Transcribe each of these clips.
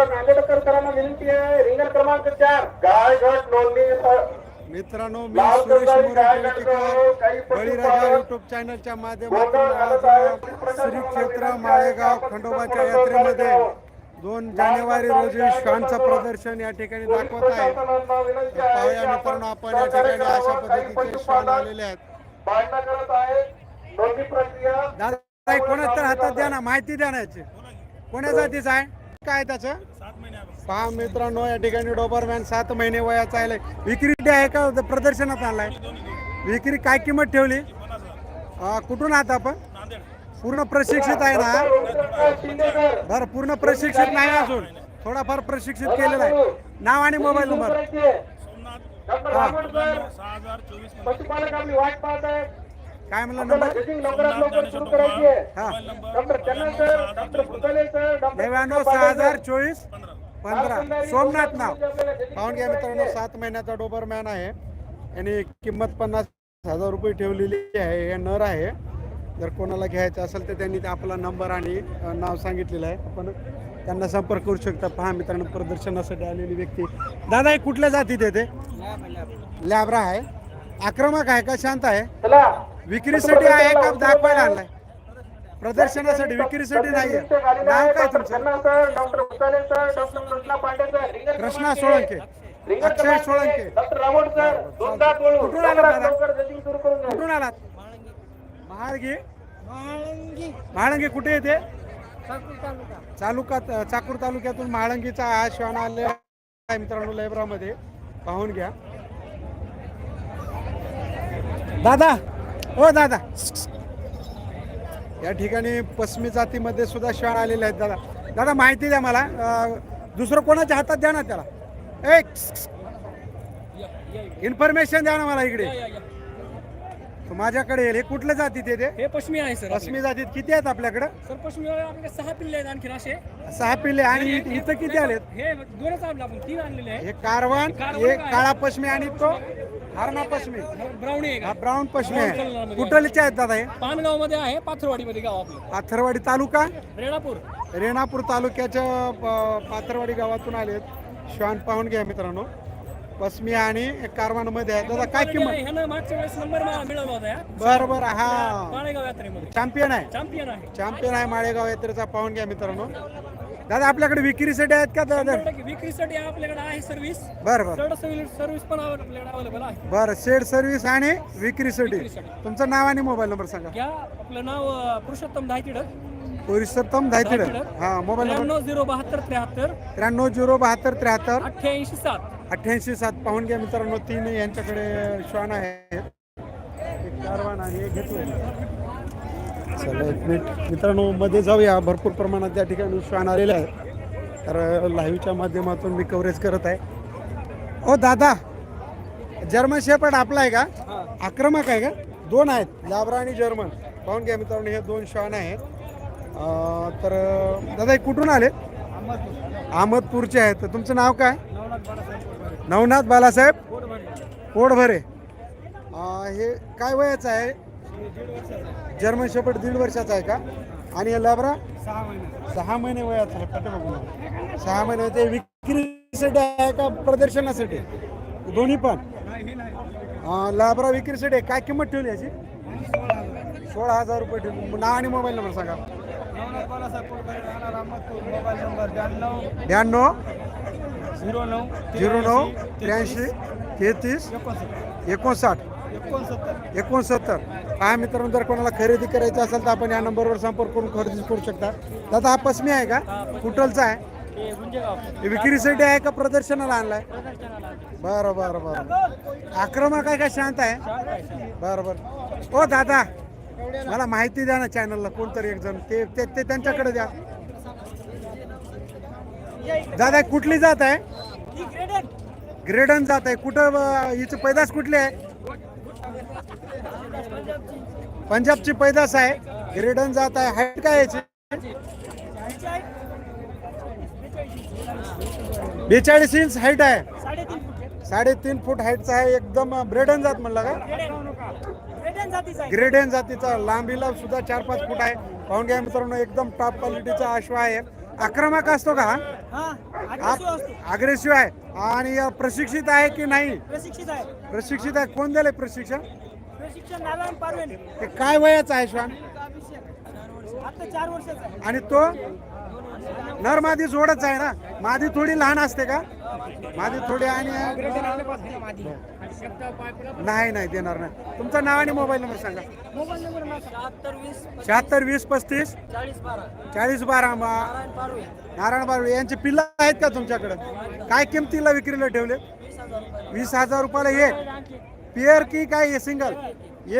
Doctor नांदेडकरकरांना विनंती आहे. रिंगण क्रमांक चार. गायघाट नोंदणी स- मित्रांनो मी लाल सुरेश मोरे बळीराजा युट्यूब चॅनलच्या माध्यमातून. आज श्री क्षेत्र माळेगाव खंडोबाच्या यात्रेमध्ये दोन जानेवारी रोजी श्वानचं प्रदर्शन या ठिकाणी दाखवत आहे. प्रशासनाला विनंती आहे पाहूया की मित्रांनो आपण या ठिकाणी अशा पद्धतीचे श्वान पशुपालन आलेले आहेत. पालना करत आहे नोंदणी प्रक्रिया दादा कोणाच तर हातात द्या ना माहिती द्या ना याची. कोण्या जातीचं आहे? काय त्याचं? पहा मित्रांनो या ठिकाणी डोबरमॅन सात महिने वयाचा आहे विक्री आहे का? प्रदर्शनात आणलाय. विक्री काय किंमत ठेवली? कुठून आहात आपण? पूर्ण प्रशिक्षित आहे ना? बरं पूर्ण प्रशिक्षित नाही अजून. थोडाफार प्रशिक्षित केलेला आहे. नाव आणि मोबाईल नंबर? काय म्हणलं नंबर? हा. सहा हजार चोवीस. पंधरा. सोमनाथ नाव. पाहून घ्या मित्रांनो सात महिन्याचा डोबरमॅन आहे. यांनी किंमत पन्नास हजार रुपये ठेवलेली आहे. हे नर आहे. जर कोणाला घ्यायचं असेल तर त्यांनी ते आपला नंबर आणि नाव सांगितलेलं आहे. आपण त्यांना संपर्क करू शकता. पहा मित्रांनो प्रदर्शनासाठी आलेली व्यक्ती. दादा हे कुठल्या जातीत येते लॅबरा आहे. आक्रमक आहे का? शांत आहे. चला. विक्रीसाठी आहे का? दाखवायला आणलाय. प्रदर्शनासाठी विक्रीसाठी नाही नाव काय तुमचं? कृष्णा सोळंके. अक्षय सोळंके. एक. डॉक्टर रावण सर दोनदा बोलू कुठून आला लवकरात दादा? लवकर ड्रेसिंग सुरू करून द्या. कुठून आलात? महाळगी. महाळंगी. कुठे येते तालुका. चाकूर तालुक्यातून महाळंगीचा हा श्वान आले आहे मित्रांनो लेबरामध्ये पाहून घ्या. दादा हो दादा. या ठिकाणी पश्चिमी जातीमध्ये सुद्धा श्वान आलेले आहेत. दादा दादा माहिती द्या मला. दुसरं कोणाच्या हातात द्या ना त्याला. एक इन्फॉर्मेशन द्या ना मला इकडे. तो माझ्याकडे येईल. हे कुठल्या जातीत येते हे पश्चिमी आहे सर पश्चिमी जातीत किती आहेत आपल्याकडे? सर पश्चिमी आपल्याकडे सहा पिल्ले आहेत आणखी असे. सहा पिल्ले आणि इथं किती आलेत? हे दोनच आणले आपण तीन आणलेले आहे हे कारवान हे काळा पश्चिमी आणि तो हरणा पश्चिमी ब्राउनी आहे हा का ब्राऊन पश्चिमी आहे. कुठलचे आहेत दादा हे? पानगावमध्ये आहे पाथरवाडी मध्ये गाव आपलं. पाथरवाडी तालुका? रेणापूर. रेणापूर तालुक्याच्या पाथरवाडी गावातून आलेत श्वान पाहून घ्या मित्रांनो. पश्चिमी आणि कारवानमध्ये आहे. दादा काय किंमत? ह्यानं मागच्या वेळेस नंबर मला मिळवला होता या. बर बर हा. माळेगाव यात्रेमध्ये. चॅम्पियन आहे. चॅम्पियन आहे. चॅम्पियन आहे माळेगाव यात्रेचा. पाहून घ्या मित्रांनो. दादा आपल्याकडे विक्रीसाठी आहेत का दादा? विक्रीसाठी आपल्याकडे आहे सर्व्हिस बरं बरं. सर्व सर्व्हिस पण आपल्याकडे अवेलेबल आहे. बरं शेड सर्व्हिस आणि विक्रीसाठी. तुमचं नाव आणि मोबाईल नंबर सांगा. घ्या आपलं नाव पुरुषोत्तम धायतिडक. पुरुषोत्तम धायतिड हा मोबाईल नंबर झिरो बहात्तर त्र्याहत्तर. त्र्याण्णव झिरो बहात्तर त्र्याहत्तर. अठ्ठ्याऐंशी सात. अठ्ठ्याऐंशी सात. पाहून घ्या मित्रांनो तीन यांच्याकडे श्वान आहेत. एक कारवान आणि एक घेतलं चला एक मिनिट. मित्रांनो मध्ये जाऊया. भरपूर प्रमाणात त्या ठिकाणी श्वान आलेले आहे. तर लाईव्हच्या माध्यमातून मी कव्हरेज करत आहे. ओ दादा जर्मन शेपर्ड आपला आहे का? आक्रमक आहे का? दोन आहेत लाबरा आणि जर्मन पाहून घ्या मित्रांनो हे दोन श्वान आहेत. तर दादा हे कुठून आले? अहमदपूरचे आहेत. तर तुमचं नाव काय? नवनाथ बालासाहेब. कोडभरे हे काय वयाचं आहे? जर्मन शेपर्ड दीड वर्षाचा आहे का? आणि हे लाब्रा? सहा महिने. वयाचं आहे बघून सहा महिने ते विक्रीसाठी आहे का प्रदर्शनासाठी? दोन्ही पण? लाब्रा विक्रीसाठी आहे. काय किंमत ठेवली याची? सोळा हजार. रुपये ठेवली. नाव आणि मोबाईल नंबर सांगा. मोबाईल नंबर ब्याण्णव. ब्याण्णव? झिरो नऊ झिरो नऊ त्र्याऐंशी तेहतीस एकोणसाठ. एकोणसत्तर. एकोणसत्तर. काय मित्रांनो जर कोणाला खरेदी करायची असेल तर आपण या नंबरवर संपर्क करून खरेदी करू शकता. दादा हा पश्चिमी आहे का? कुठलचा आहे? विक्रीसाठी आहे का प्रदर्शनाला आणलाय? बरं बरं बरं. आक्रमक आहे का? शांत आहे? बरं बरं. ओ दादा मला माहिती द्या ना चॅनलला कोणतरी एक जण. ते ते त्यांच्याकडे द्या. दादा कुठली जात आहे? ग्रेडन. जात आहे. कुठं हिचं पैदास कुठली आहे? पंजाबची पैदास आहे. ग्रेडन जात आहे. हाईट काय याची? बेचाळीस इंच हाईट आहे. साडेतीन फूट हाईटचा आहे. एकदम ब्रेडन जात म्हणलं का? ग्रेडेन जातीचा लांबीला सुद्धा चार पाच फूट आहे. पाहून घ्या मित्रांनो एकदम टॉप क्वालिटीचा आश्वा आहे. आक्रमक असतो का अग्रेसिव्ह आहे. आणि प्रशिक्षित आहे की नाही? प्रशिक्षित आहे. प्रशिक्षित आहे. कोण दिले प्रशिक्षण? ते काय वयाचं आहे श्वान आता चार वर्षाचा आहे. आणि तो? नर मादी जोडच आहे ना? मादी थोडी लहान असते का? मादी थोडी आणि नाही नाही देणार नाही. तुमचं नाव आणि मोबाईल नंबर सांगा. मोबाईल नंबर शहात्तर वीस पस्तीस. चाळीस बारा. चाळीस बारा मा- नारायण पारवे. नारायण बारवे यांचे पिल्लं आहेत का तुमच्याकडे? काय किमतीला विक्रीला ठेवले? वीस हजार रुपयाला एक. पिअर की काय सिंगल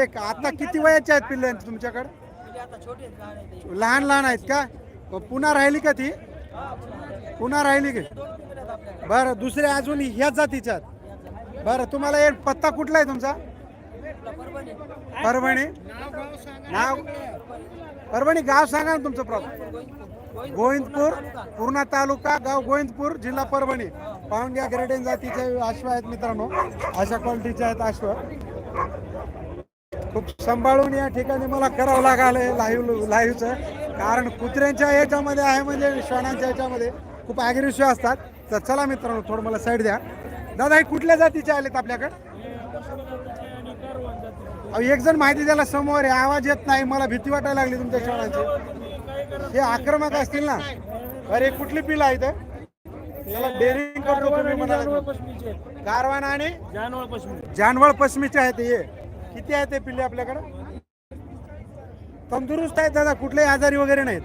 एक आता किती वयाचे आहेत पिल्ले तुमच्याकडे? लहान लहान आहेत का? पुन्हा राहिली का ती? पुन्हा राहिली की. बरं दुसरे अजून ह्याच जातीच्या आहेत. बरं तुम्हाला एक पत्ता कुठला आहे तुमचा? परभणी. नाव परभणी गाव सांगा ना तुमचं प्रॉब्लेम गोविंदपूर पूर्णा तालुका गाव गोविंदपूर जिल्हा परभणी. पाहून घ्या ग्रेडेन जातीचे अश्व आहेत मित्रांनो. अशा क्वालिटीचे आहेत अश्व. खूप सांभाळून या ठिकाणी मला करावं लागलं लाईव्ह लाईव्हचं कारण कुत्र्यांच्या याच्यामध्ये आहे म्हणजे श्वानांच्या याच्यामध्ये खूप ॲग्रेसिव्ह असतात. तर चला मित्रांनो थोडं मला साईड द्या. दादा हे कुठल्या जातीचे आलेत आपल्याकडे? अहो एक जण माहिती द्यायला समोर आहे. आवाज येत नाही. मला भीती वाटायला लागली तुमच्या श्वानांची. हे आक्रमक असतील ना. अरे कुठली पिलं आहे इथं त्याला डेअरिंग करतो तुम्ही म्हणाला कारवान आणि? जानवळ पश्चिमी जानवळ पश्चिमीचे आहेत हे. किती आहेत ते पिल्ले आपल्याकडे? तंदुरुस्त आहेत दादा कुठलेही आजारी वगैरे नाहीत.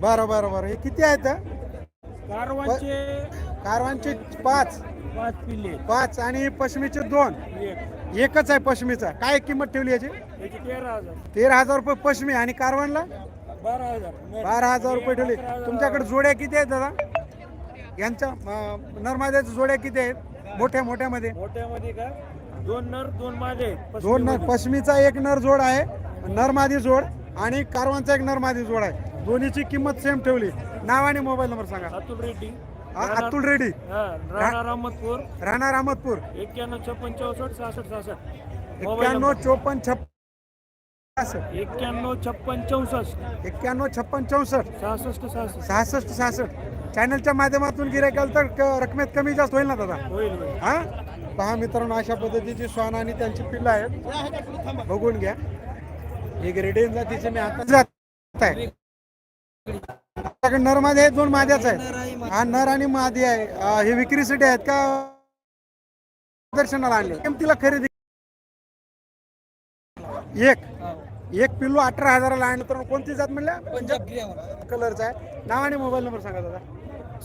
बरं बरं बरं. हे किती आहेत? कारवांचे कारवांचे पाच. पाच पिल्ले पाच आणि पश्चिमीचे दोन. एक. एकच आहे पश्चिमीचा. काय किंमत ठेवली याची तेरा हजार. तेरा हजार रुपये पश्चिमी आणि कारवानला? बारा हजार. बारा हजार रुपये ठेवली. तुमच्याकडे जोड्या किती आहेत दादा? यांच्या अं, नरमाद्याच्या जोड्या किती आहेत? मोठ्या मोठ्यामध्ये? मोठ्यामध्ये का? दोन नर दोन माझे आहेत. दोन नर पश्चिमीचा एक नर जोड आहे नरमादी जोड आणि कारवांचा एक नरमादी जोड आहे. दोन्हीची किंमत सेम ठेवली. नाव आणि मोबाईल नंबर सांगा. अतुल रेड्डी. हा, अतुल रेड्डी. हा राणा अहमदपूर. राहणार अहमदपूर. एक्क्याण्णव छप्पन चौसष्ट सहासष्ट सहासष्ट. मोबाईल एक्क्याण्णव चोपन्न छप्पन एक्क्याण्णव छप्पन चौसष्ट. एक्क्याण्णव छप्पन चौसष्ट. सहासष्ट सहासष्ट. सहासष्ट सहासष्ट. चॅनलच्या माध्यमातून गिरायक आलं तर क- रकमेत कमी जास्त होईल ना दादा? होईल होईल. हा? पहा मित्रांनो अशा पद्धतीची श्वान आणि त्यांची पिल्लं आहेत. बघून घ्या. एक रेडेन जातीचे मी आता जात आहे. आपल्याकडे नर मादी आहेत दोन माद्याच आहेत. हा नर आणि मादी आहे. अं, हे विक्रीसाठी आहेत का? दर्शनाला आणले. किमतीला खरेदी. एक. एक पिल्लू अठरा हजाराला आणलं तर कोणती जात म्हणल्या? पंजाब गिर्यावर कलरचा आहे. नाव आणि मोबाईल नंबर सांगा दादा.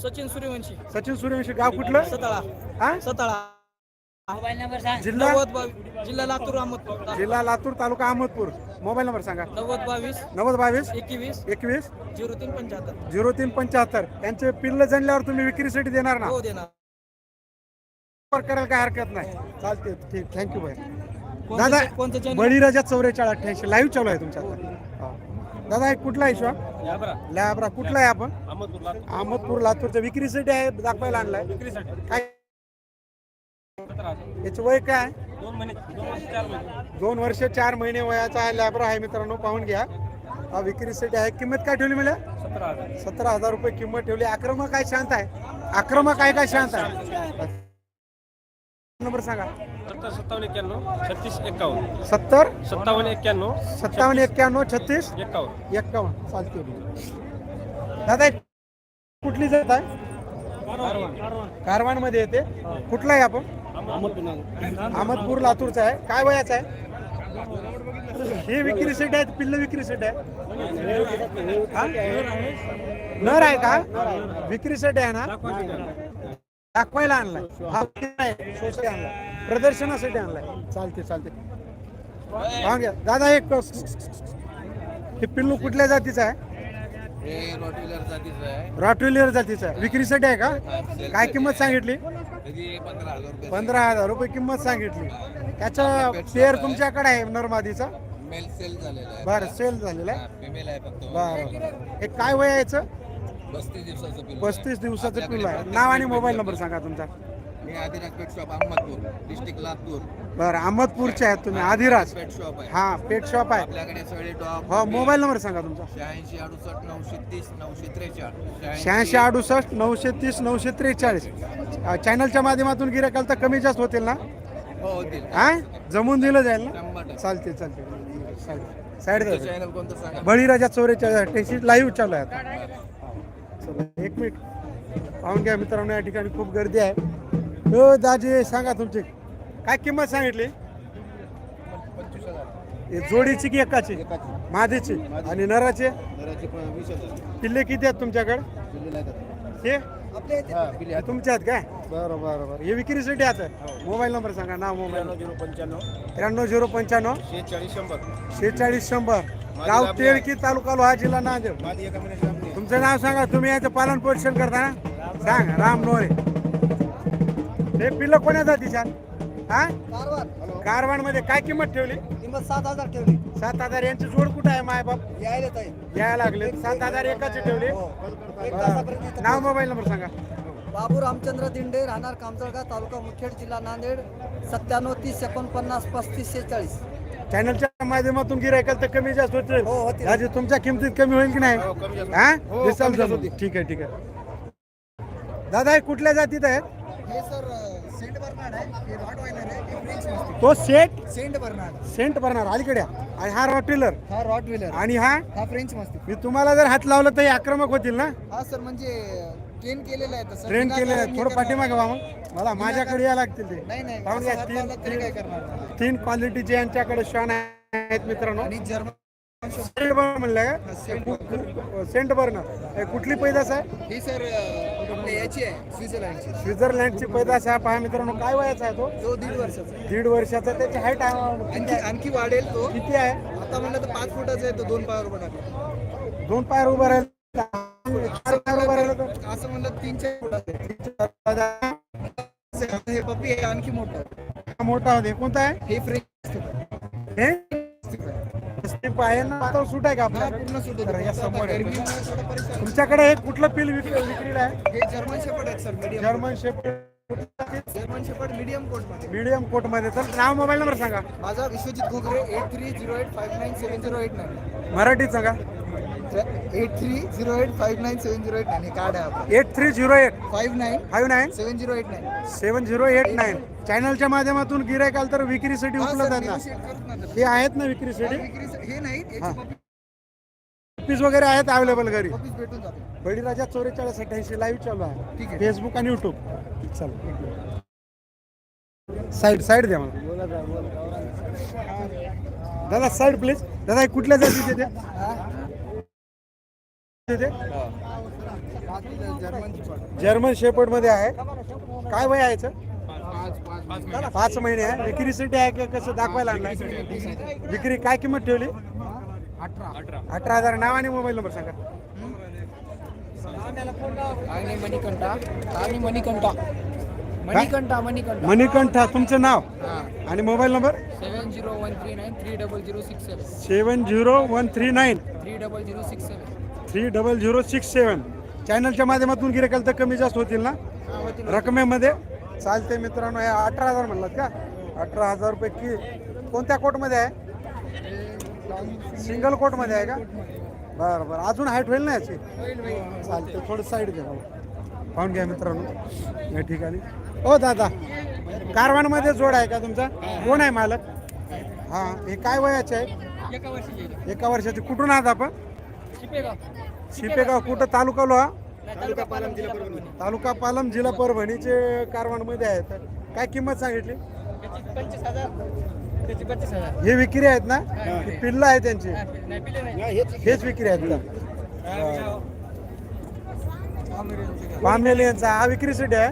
सचिन सूर्यवंशी. सचिन सूर्यवंशी गाव कुठलं? सताळा. हा? सताळा. मोबाईल नंबर सांग. जिल्हा? नव्वद बावीस. जिल्हा लातूर अहमदपूर. जिल्हा लातूर तालुका अहमदपूर. मोबाईल नंबर सांगा. नव्वद बावीस. नव्वद बावीस? एकवीस. एकवीस? झिरो तीन पंच्याहत्तर. झिरो तीन पंच्याहत्तर. यांचे पिल्ल जणल्यावर तुम्ही विक्रीसाठी देणार ना? हो देणार. वापर करायला काय हरकत नाही. चालते ठीक. थँक्यू भाई दादा चे- कोणतं channel? बळीराजा चौवेचाळ अठ्ठ्याऐंशी. लाईव्ह चालू आहे तुमच्या आता. हा. दादा हे कुठला आहे शॉप लॅबरा कुठला आहे आपण? अहमदपूर लातूरच्या विक्रीसाठी आहे दाखवायला आणलाय. काय? याचं वय काय? दोन वर्ष चार महिने. वयाचा आहे. लॅबरा आहे मित्रांनो पाहून घ्या. हा विक्रीसाठी आहे. किंमत काय ठेवली मला? सतरा हजार. रुपये किंमत ठेवली. आक्रमक काय शांत आहे? आक्रमक आहे काय शांत आहे? नंबर सांगा. सत्तर सत्तावन्न एक्क्याण्णव छत्तीस एक्कावन्न सत्तर? सत्तावन्न एक्क्याण्णव सत्तावन्न एक्क्याण्णव छत्तीस? एक्कावन्न एक्कावन्न चालते दादा कुठली जात आहे? कारवानमध्ये येते. कुठला आहे आपण? अहमदपूर लातूरचा आहे. काय वयाचा आहे? हे विक्रीसाठी आहे पिल्ल विक्रीसाठी आहे. हा? नर आहे का? विक्रीसाठी आहे ना? दाखवायला आणलाय. हा नाही, शोसाठी आणलाय. प्रदर्शनासाठी आणलाय. चालते चालते. हा घ्या. दादा एक हे पिल्लू कुठल्या जातीचं आहे? हे रॉटिलर जातीचं आहे. रॉटविलियर जातीचं आहे. विक्रीसाठी आहे का? काय किंमत सांगितली? पंधरा हजार रुपये किंमत सांगितली. त्याचा पेअर तुमच्याकडे आहे नरमादीचा? मेल सेल झालेला आहे. बरं सेल झालेला आहे. फिमेल आहे फक्त. बरं. हे काय वय आहे याचं? पस्तीस दिवसाचं बिल पस्तीस दिवसाचं पिल्लू आहे. नाव आणि मोबाईल नंबर सांगा तुमचा. Adinath pet shop Ahmedpur district Latur. बरं अहमदपूरचे आहेत तुम्ही. आधिराज पेट शॉप आहे. हा पेट शॉप आहे. आपल्याकडे सगळे हो मोबाईल नंबर सांगा तुमचा. शहाऐंशी अडुसष्ट नऊशे तीस नऊशे त्रेचाळीस. शहाऐंशी अडुसष्ट नऊशे तीस नऊशे त्रेचाळीस. अ, चॅनलच्या माध्यमातून गिरायकाल तर कमी जास्त होतील ना? हो होतील. हा? जमून दिलं जाईल ना? शंभर टक्के. चालते चालते साईड साईड द्या. चॅनल कोणतं सांगा? बळीराजा चौरेचाळीस अठ्ठ्याऐंशी लाईव्ह चालू आहे आता. एक मिनिट. पाहून घ्या मित्रांनो या ठिकाणी खूप गर्दी आहे. हो दाजी सांगा तुमची. काय किंमत सांगितली? हे जोडीची की एकाची? मादीची. आणि नराचे? किल्ले किती आहेत तुमच्याकडे? हे? हे तुमचे आहेत. काय? बरं बरं बरं हे विक्रीसाठी आता मोबाईल नंबर सांगा नाव मोबाईल. झिरो पंच्याण्णव. त्र्याण्णव झिरो पंच्याण्णव. शेहेचाळीस शंभर. शेहेचाळीस शंभर. गाव तेळकी तालुका लोहा जिल्हा नांदेड? तुमचं नाव सांगा तुम्ही याचं पालन पोषण करता ना? सांग राम नोरे हे पिल्लं कोण्या जातीच्या हा? कारवानमध्ये काय किंमत ठेवली? किंमत सात हजार ठेवली. सात हजार. यांची जोड कुठं आहे माय बाप यायला ताई. यायला लागले. सात हजार एकाची ठेवली. एक. तासापर्यंत नाव मोबाईल नंबर सांगा. बाबू रामचंद्र दिंडे राहणार कामजळगा तालुका मुखेड जिल्हा नांदेड सत्त्याण्णव तीस एकोणपन्नास पस्तीस शेहेचाळीस. चॅनलच्या माध्यमातून गिरायकाल तर कमी जास्त होतील हो. राजे तुमच्या किमतीत कमी होईल की नाही? हा हो, दिसाल. ठीक आहे ठीक आहे. दादा हे कुठल्या जातीत आहेत? हे सर सेंट बर्नार्ड आहे. आहे. तो सेट? सेंट बर्नार्ड सेंट भरणार अलीकडे. आणि हा रॉटिलर हा रॉट व्हीलर. आणि हा? हा फ्रेंच मस्ती मी तुम्हाला जर हात लावला तर हे आक्रमक होतील ना? हा सर म्हणजे ट्रेन केलेला आहे तसं. ट्रेन केलेलं आहे. थोडं पाठीमागे व्हा मग. मला माझ्याकडे यायला लागतील ते. नाही हात तीन क्वालिटीचे यांच्याकडे श्वान आहेत मित्रांनो. सेंट बर्नर म्हणलं का? Saint Bernard. हे कुठली पैदास आहे? ही सर याची आहे स्वित्झर्लंडची. स्वित्झर्लंडची पैदास आहे. पहा मित्रांनो काय वयाचा आहे तो? जो दीड वर्षाचा दीड वर्षाचा. त्याची हाईट आणखी आणखी वाढेल तो. किती आहे? आता म्हणलं तर पाच फुटाचा आहे तो दोन पायावर उभा टाकला दोन पायर उभं राहील. चार पायर उभं राहिलं असं म्हणलं तीन चार फुटाचा हे पप्पी आणखी मोठं. आहे. मोठा होते कोणता आहे? हे फ्रेंच हे? स्टिप आहे ना आता सूट आहे का आपल्याकडे पूर्ण सुट तर या समोर आहे. गरमीमुळे थोडं परेशान. तुमच्याकडे हे कुठलं पिल विक्री विक्रीला आहे? हे जर्मन शेपर्ड आहेत सर मीडियम जर्मन शेप जर्मन शेपर्ड मीडियम कोटमध्ये. मीडियम कोटमध्ये. तर नाव मोबाईल नंबर सांगा. माझा Vishwajit Ghugare eight three zero eight five nine seven zero eight nine मराठीत सांगा. Eight three zero eight five nine seven zero eight nine हे कार्ड आहे आपलं. Eight three zero eight five nine five nine seven zero eight nine seven zero eight nine चॅनलच्या माध्यमातून गिरायक आलं तर विक्रीसाठी उपलब्ध आहेत ना? हे आहेत ना विक्रीसाठी हे नाही हा. पीस वगैरे आहेत अवेलेबल घरी. कॉपीज भेटून जाते. बळीराजा चौवेचाळीस अठ्ठ्याऐंशी लाईव्ह चालू आहे. ठीक आहे. फेसबुक आणि युट्यूब चल. साईड साईड द्या मला. दादा साईड प्लीज दादा हे कुठल्या जातीचे ते ते जर्मन शेपर्डमध्ये आहे. काय वय आहे? पाच महिने आहे. विक्रीसाठी आहे का कसं दाखवायला आणलाय? विक्री काय किंमत ठेवली? अठरा हजार. नाव आणि मोबाईल नंबर सांगा. मणिकंठा. आणि मणिकंठा. मणिकंठा मणिकंठा. मणिकंठा तुमचं नाव आणि mobile number? Seven zero one three nine three double zero six seven seven zero one three nine. Three double zero six seven three double zero six seven. चॅनलच्या माध्यमातून गिरेकल तर कमी जास्त होतील ना? रकमेमध्ये? चालते मित्रांनो हे अठरा हजार म्हणलात का? अठरा हजार रुपये कि कोणत्या कोटमध्ये आहे? सिंगल कोटमध्ये आहे का? बरं बरं. अजून हाईट होईल ना याची? चालते थोडं साईड घ्या. पाहून घ्या मित्रांनो या ठिकाणी. हो दादा कारवानमध्ये जोड आहे का तुमचा? कोण आहे मालक? हां हे काय वयाचे आहे? एका वर्षाचे. कुठून आहात आपण? शिपेगाव कुठं? तालुका लोहा? तालुका पालम जिल्हा परभणी. तालुका पालम जिल्हा परभणीचे कारवानमध्ये आहेत. काय किंमत सांगितली? हे विक्री आहेत ना? ही. पिल्लं आहे त्यांची. नाही पिले नाही. हेच विक्री आहेत का? पामेलियनचा हा विक्रीसाठी आहे?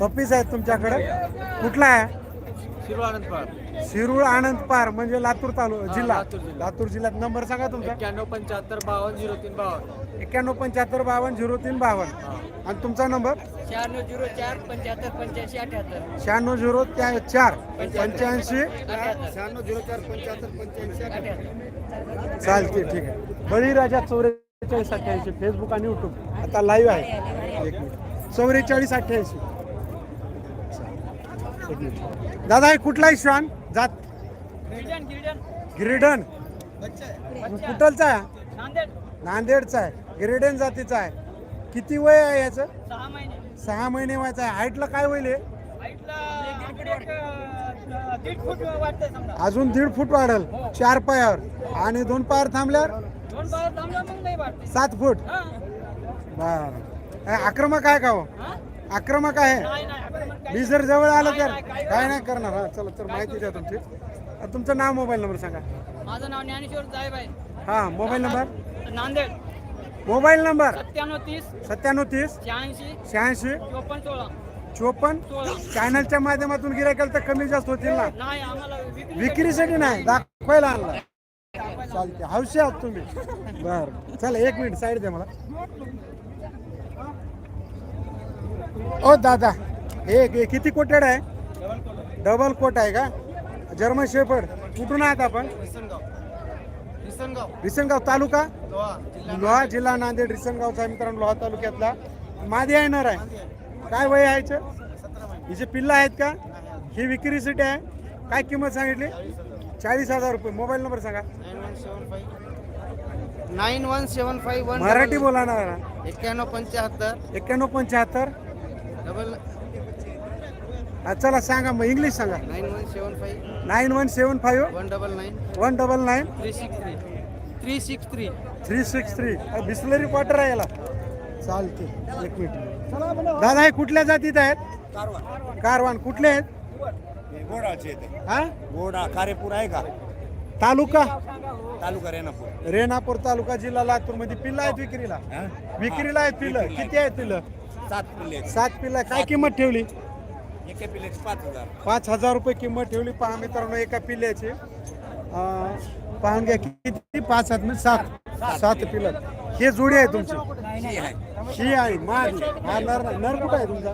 पप्पीस आहेत तुमच्याकडे? कुठला आहे? शिरो आनंद शिरूळ आनंद पार म्हणजे लातूर तालुका जिल्हा. लातूर जिल्ह्यात नंबर सांगा तुमचा. एक्क्याण्णव पंच्याहत्तर बावन्न झिरो तीन बावन्न. एक्क्याण्णव पंच्याहत्तर बावन्न झिरो तीन बावन्न. आणि तुमचा नंबर? शहाण्णव झिरो चार पंच्याहत्तर पंच्याऐंशी अठ्याहत्तर. शहाण्णव झिरो त्या चार पंच्याऐंशी. शहाण्णव झिरो चार पंच्याहत्तर पंच्याऐंशी अठ्याहत्तर. चालते ठीक आहे. बळीराजा चौवेचाळीस अठ्ठ्याऐंशी फेसबुक आणि युट्यूब आता लाईव्ह आहे. एक मिनिट. चौवेचाळीस अठ्ठ्याऐंशी. दादा हे कुठला आहे श्वान? जात. गिरिडन कुठलचा आहे? नांदेडचा आहे. गिरिडन जातीचा आहे. किती वय आहे याचं? सहा महिने. व्हायचं आहे. हाईटला काय होईल हे? अजून दीड फूट वाढल. चार पायावर. आणि दोन पायावर थांबल्यावर? सात फूट. हा. बर. हे आक्रमक आहे का हो? हा? आक्रमक आहे. मी जर जवळ आलो तर काय नाही. करणार. हा चला तर माहिती द्या तुमची. तुमचं नाव मोबाईल नंबर सांगा. माझं नाव ज्ञानेश्वर जायब आहे हा mobile number? Nanded. Mobile number? सत्त्याण्णव तीस. सत्त्याण्णव तीस? शहाऐंशी. शहाऐंशी? चोपन्न सोळा. चोपन्न? चॅनलच्या माध्यमातून गिरायकाल तर कमी जास्त होतील ना? विक्रीसाठी नाही दाखवायला आणला. चालते हौशी आहात तुम्ही. बर चला एक मिनिट साईड द्या मला. ओ दादा हे हे किती कोटेड आहे डबल कोट आहे का जर्मन शेफर्ड कुठून आहात आपण रिसनगाव तालुका लोहा जिल्हा नांदेड रिसनगावचा मित्रांनो लोहा तालुक्यातला मादी नर आहे काय वय आहे? हिचे पिल्लं आहेत का ही विक्रीसाठी आहे काय किंमत सांगितली चाळीस हजार रुपये मोबाईल नंबर सांगा nine one seven five Marathi बोला ना एक्क्याण्णव पंच्याहत्तर एक्क्याण्णव पंच्याहत्तर डबल हा, चला सांगा मग इंग्लिश सांगा. Nine one seven five nine one seven five one double nine one double nine three six three three six three three six three Bisleri quarter आहे याला. चालते एक मिनिट. दादा हे कुठल्या जातीत आहेत? कारवान. कुठले आहेत? गोडाचे हा? गोडा कारेपूर आहे का? तालुका? तालुका रेणापूर. रेणापूर तालुका जिल्हा लातूरमध्ये पिल्लं आहेत विक्रीला. विक्रीला आहेत पिल्लं. किती आहेत पिल्लं? सात पिल्ले सात पिल्लं आहे. काय किंमत ठेवली? एका पिल्लेच पाच हजार. पाच हजार रुपये किंमत ठेवली. पहा मित्रांनो एका पिल्ल्याची. अं, पाहून घ्या किती? पाच सात म्हणजे सात. सात पिल्लं. हे जोडी आहे तुमची. ही आहे. माझी हा नर नर कुठं आहे तुमचा?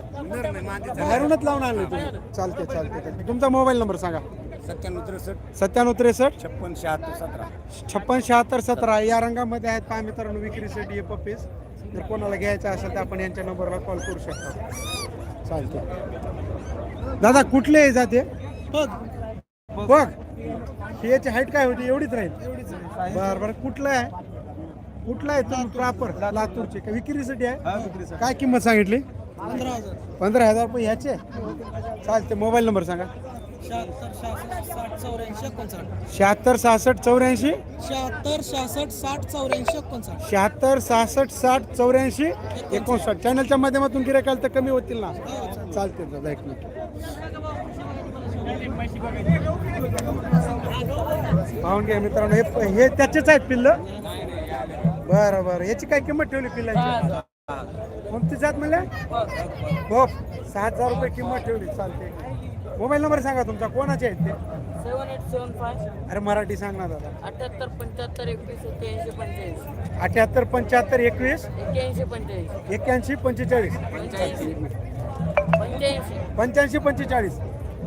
बाहेरूनच लावून आणले तुम्ही. चालते चालते चालते. तुमचा मोबाईल नंबर सांगा. सत्त्याण्णव त्रेसष्ट. सत्त्याण्णव त्रेसष्ट. छप्पन शहात्तर सतरा. छप्पन शहात्तर सतरा. या रंगामध्ये आहेत पहा मित्रांनो विक्रीसाठी हे पप्पीस जर कोणाला घ्यायचं असेल तर आपण यांच्या नंबरला कॉल करू शकता. चालते दादा कुठले आहे जाते? बघ. ही याची हाईट काय होती? एवढीच राहील. बरं बरं. कुठलं आहे? कुठला आहे तुम्ही प्रॉपर लातूरचे. का विक्रीसाठी आहे? काय किंमत सांगितली? पंधरा हजार. रुपये ह्याचे चालते मोबाईल नंबर सांगा. शहात्तर सहासष्ट चौऱ्याऐंशी? शहात्तर सहासष्ट साठ चौऱ्याऐंशी एकोणसाठ. शहात्तर सहासष्ट साठ चौऱ्याऐंशी एकोणसाठ. चॅनलच्या माध्यमातून गिरायकाल तर कमी होतील ना? चालते दादा एक मिनिट. पाहून घ्या मित्रांनो. हे हे त्याचेच आहेत पिल्ल. बरं बरं. याची काय किंमत ठेवली पिल्लाची? कोणती जात म्हणले? हो सहा हजार रुपये किंमत ठेवली. चालते मोबाईल नंबर सांगा तुमचा कोणाचे आहेत ते? सेवन एट सेवन फाय अरे मराठी सांग ना दादा. अठ्याहत्तर पंच्याहत्तर एकवीस एक्क्याऐंशी पंच्याऐंशी अठ्याहत्तर पंच्याहत्तर एकवीस एक्क्याऐंशी पंच्याऐंशी एक्क्याऐंशी पंचेचाळीस. पंच्याऐंशी पंच्याऐंशी पंच्याऐंशी पंचेचाळीस.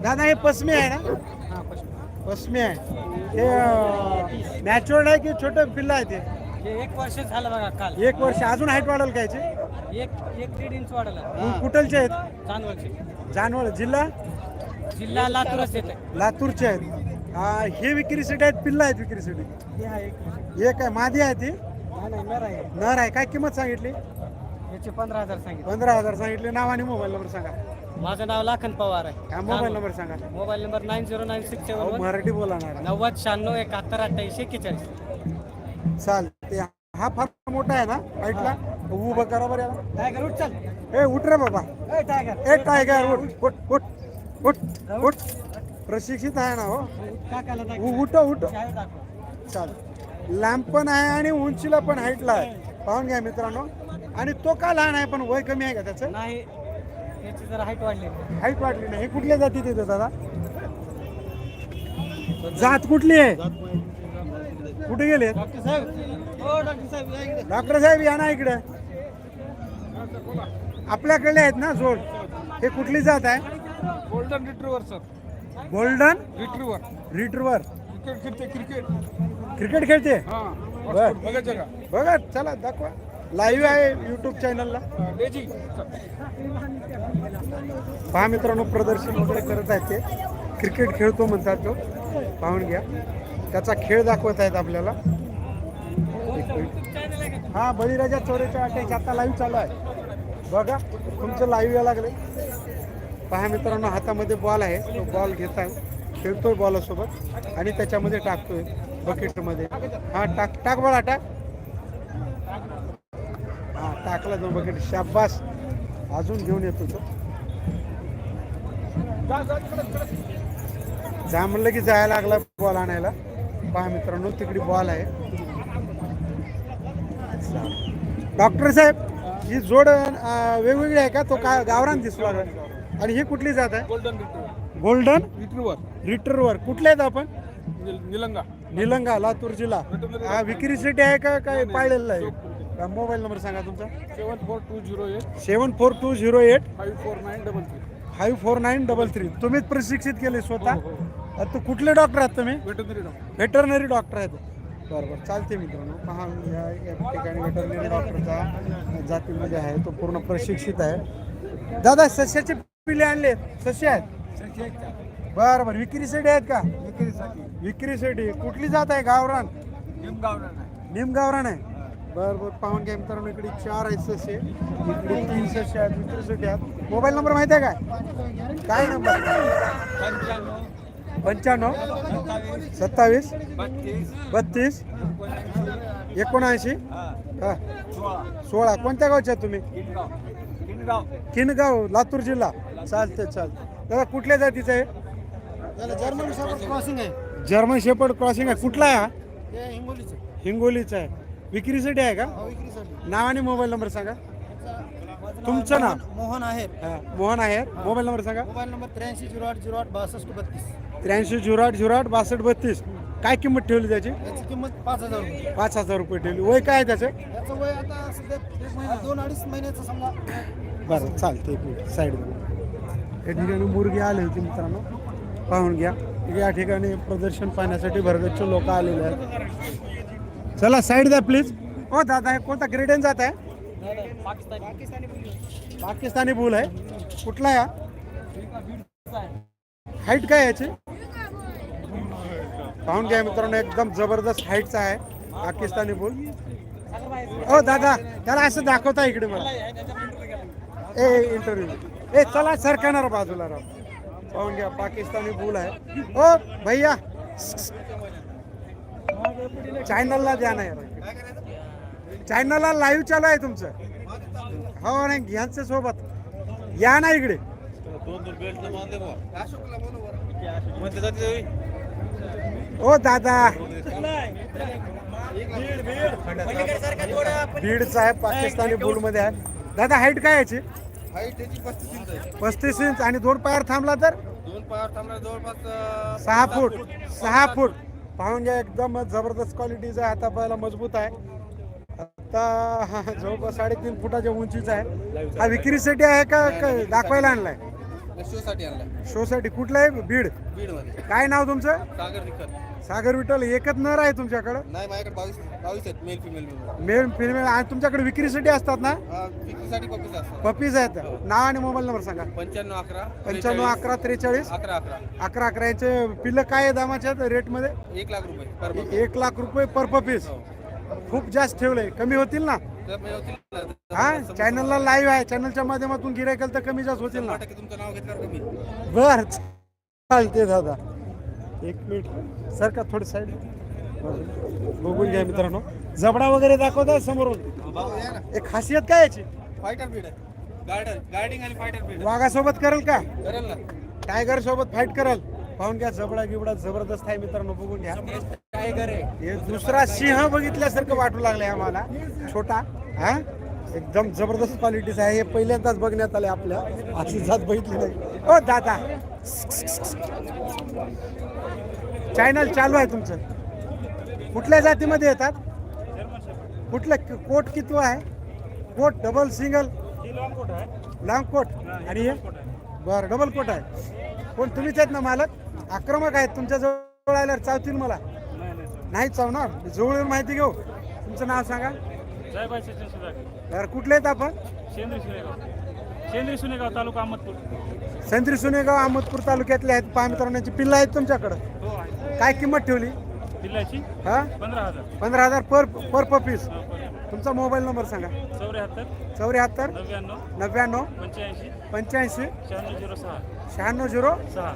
दादा हे पसमी आहे ना? पसमी आहे. हे नॅचरल आहे की छोटं पिल्लं आहे ते? एक वर्ष झालं बघा काल. एक वर्ष. अजून हाईट वाढेल काय? एक एक दीड इंच वाढला. कुठलचे आहेत? चांदवडचे. जानवळ जिल्हा? जिल्हा लातूरच येते लातूरचे आहेत. हा, हे विक्रीसाठी आहेत पिल्लं आहेत विक्रीसाठी एक आहे मादी आहे ती. नर आहे. काय किंमत सांगितली? याचे पंधरा हजार सांगितले. पंधरा हजार सांगितले. नाव आणि मोबाईल नंबर सांगा. माझं नाव लाखन पवार आहे. काय मोबाईल नंबर सांगा. Mobile number nine zero nine six अहो, सेवन मराठी बोला ना. नव्वद शहाण्णव एकाहत्तर अठ्ठ्याऐंशी एक्केचाळीस. चालते हा फार मोठा आहे ना? हाईटला उभं करा बरं याला. टायगर उठ चल. ए उठ रे बाबा. ए टायगर ए टायगर उठ उठ उठ. उठ उठ. प्रशिक्षित आहे ना हो. उठ उठ. चाल. लांब पण आहे आणि उंचीला पण हाईटला आहे. पाहून घ्या मित्रांनो. आणि तो का लहान आहे पण वय कमी आहे का त्याचं? नाही हाईट वाढली हाईट वाढली नाही. हे कुठल्या जातीत येतं दादा? जात कुठली आहे? कुठे गेले? डॉक्टर साहेब डॉक्टर साहेब या इकडे. डॉक्टर साहेब या ना इकडे. आपल्याकडे आहेत ना जोड. हे कुठली जात आहे? Golden retriever sir golden retriever retriever cricket खेळते क्रिकेट क्रिकेट खेळते? हा. बर. का बघा चला दाखवा. लाईव्ह आहे युट्यूब चॅनलला लेजी पहा मित्रांनो प्रदर्शन वगैरे करत आहेत ते. क्रिकेट खेळतो म्हणतात तो. पाहून घ्या. त्याचा खेळ दाखवत आहेत आपल्याला. एक मिनिट. हा बळीराजा चोरेच्या अटॅच आता लाईव्ह चालू आहे. बघा तुमचं लाईव्ह या लागले पहा मित्रांनो हातामध्ये बॉल आहे. तो बॉल घेत आहे खेळतोय बॉलासोबत आणि त्याच्यामध्ये टाकतोय बकेटमध्ये हा टाक टाक बळा टाक. हा टाकला तो बकेट शाब्बास अजून घेऊन येतो तो. जा म्हणलं की जायला लागला बॉल आणायला. पहा मित्रांनो तिकडे बॉल आहे. डॉक्टर साहेब ही जोड वेगवेगळी आहे का? तो का गावरान दिसू लागला. आणि ही कुठली जात आहे? Golden retriever golden retriever retriever कुठले आहेत आपण? निल- निलंगा. निलंगा लातूर जिल्हा. हा विक्रीसाठी आहे का काय पाळलेला आहे का मोबाईल नंबर सांगा तुमचा. Seven four two zero eight seven four two zero eight five four nine double three. Five four nine double three. तुम्हीच प्रशिक्षित केले स्वतः? आता कुठले डॉक्टर आहात तुम्ही? वेटनरी डॉक्टर व्हेटरनरी डॉक्टर आहेत. बरं बरं. चालते मित्रांनो. पहा या या ठिकाणी व्हेटरनरी डॉक्टरचा जातीमध्ये आहे. तो पूर्ण प्रशिक्षित आहे. दादा सस्याचे पिले आणले. सस्य आहेत. बरं बरं. विक्रीसाठी आहेत का? विक्रीसाठी. कुठली जात आहे? गावरान. निमगावरान आहे. बरं बरं. पाहून घ्या मित्रांनो इकडे चार आहेत सस्य इकडे तीन सस्य आहेत विक्रीसाठी आहेत. मोबाईल नंबर माहिती आहे काय? काय नंबर? पंच्याण्णव. सत्तावीस. बत्तीस. एकोणऐंशी. हा. सोळा. कोणत्या गावचे आहेत तुम्ही? किनगाव लातूर जिल्हा. चालते चालते दादा कुठल्या जातीचं आहे? जर्मन क्रॉसिंग आहे. जर्मन शेपर्ड क्रॉसिंग आहे. कुठला आहे हा? हे हिंगोलीचं हिंगोलीचा आहे. विक्रीसाठी आहे का? विक्रीसाठी. नाव आणि मोबाईल नंबर सांगा. तुमचं नाव? मोहन आहे. हा, मोहन आहे. मोबाईल नंबर सांगा. मोबाईल नंबर त्र्याऐंशी झिरो आठ झिरो आठ बासष्ट बत्तीस. त्र्याऐंशी झिरो आठ झिरो आठ बासष्ट बत्तीस. काय किंमत ठेवली त्याची? याची किंमत पाच हजार रुपये. पाच हजार रुपये ठेवली. वय काय आहे त्याचं? याचं वय आता सध्या एक महिना. दोन अडीच महिन्याचं समजा. बरं चालतं एक मिनिट. साईड या ठिकाणी मुरगी आले होते मित्रांनो. पाहून घ्या. या ठिकाणी प्रदर्शन पाहण्यासाठी भरगच्छ लोक आलेले आहेत. चला साईड द्या प्लीज हो दादा कोणता ग्रेडेन जात आहे? पाकिस्तानी भूल आहे. कुठला आहे हाईट काय याची? पाहून घ्या मित्रांनो एकदम जबरदस्त हाईटचा आहे पाकिस्तानी भूल हो दादा त्याला असं दाखवता इकडे मला. ए इंटरव्ह्यू ए चला सरकणार बाजूला राव पाहून घ्या पाकिस्तानी बुल आहे. ओ भैया. चॅनलला द्या ना चॅनलला लाईव्ह चालू आहे तुमचं. हो नाही यांच्या सोबत. या ना इकडे. ओ दादा. बीडचा आहे पाकिस्तानी बुलमध्ये आहे. दादा हाईट काय याची? हाईट त्याची पस्तीस इंच आहे. पस्तीस इंच आणि दोन पायावर थांबला तर? दोन पायावर थांबला जवळपास अं, सहा फूट. सहा फूट. पाहून घ्या एकदम जबरदस्त क्वालिटीचा आहे. हातापायाला मजबूत आहे. आता हा जवळपास साडेतीन फुटाच्या उंचीचा आहे. हा विक्रीसाठी आहे का का दाखवायला आणलाय? शोसाठी आणला शोसाठी कुठला आहे? बीड. बीडमध्ये काय नाव तुमचं? सागर निकट सागर विठ्ठल एकच नर आहे तुमच्याकडं? नाही माझ्याकडे बावीस बावीस आहेत मेल फिमेल मिळून मेल फिमेल आणि तुमच्याकडे विक्रीसाठी असतात ना? विक्रीसाठी कॉपीज असतात. पपीज आहेत. नाव आणि मोबाईल नंबर सांगा. पंच्याण्णव अकरा पंच्याण्णव अकरा त्रेचाळीस? अकरा अकरा. अकरा अकरा. याचे पिल्लं काय आहे दामाच्या रेटमध्ये? एक लाख रुपये. एक लाख रुपये पर पपीस हो. खूप जास्त ठेवलंय. कमी होतील ना. हा? चॅनलला लाईव्ह आहे. चॅनलच्या माध्यमातून गिरायकल तर कमी जास्त होतील ना? तुमचं नाव घेतल्यावर कमी. बर. चालते दादा. एक मिनिट. सर का थोडी साईड बघून घ्या मित्रांनो. जबडा वगैरे दाखवताय समोरून. एक खासियत काय याची? फायटर ब्रीड आहे. गार्डन गार्डिंग आणि फायटर ब्रीड वाघासोबत करेल का? करेल ना. टायगर सोबत फाईट करेल. पाहून घ्या जबडा गिबडा जबरदस्त आहे मित्रांनो बघून घ्या. टायगर आहे. हे दुसरा सिंह बघितल्यासारखं वाटू लागलाय आम्हाला. छोटा हा? एकदम जबरदस्त क्वालिटीचा आहे. हे पहिल्यांदाच बघण्यात आले आपल्या. अशी जात बघितली नाही. ओ दादा. चॅनल चालू आहे तुमचं. कुठल्या जातीमध्ये येतात? कुठलं कोट किती आहे? Coat double single long coat आणि हे? बरं डबल कोट आहे. कोण तुम्हीच आहेत ना मालक? आक्रमक आहेत. तुमच्या जवळ आल्यावर चावतील मला. नाही चावणार? जवळ येऊन माहिती घेऊ. तुमचं नाव सांगा. बरं कुठले आहेत आपण? शेंद्री सुनेगाव तालुका अहमदपूर. सेंद्री सुनेगाव अहमदपूर तालुक्यातले आहेत पहा मित्रांनो यांची पिल्लं आहेत तुमच्याकडं. हो आहे काय किंमत ठेवली? बिल्लाची हा? पंधरा हजार. पंधरा हजार पर पर पपीस. तुमचा मोबाईल नंबर सांगा. चौऱ्याहत्तर. चौऱ्याहत्तर. नव्याण्णव. नव्याण्णव. पंच्याऐंशी. पंच्याऐंशी. शहाण्णव झिरो सहा. शहाण्णव झिरो सहा.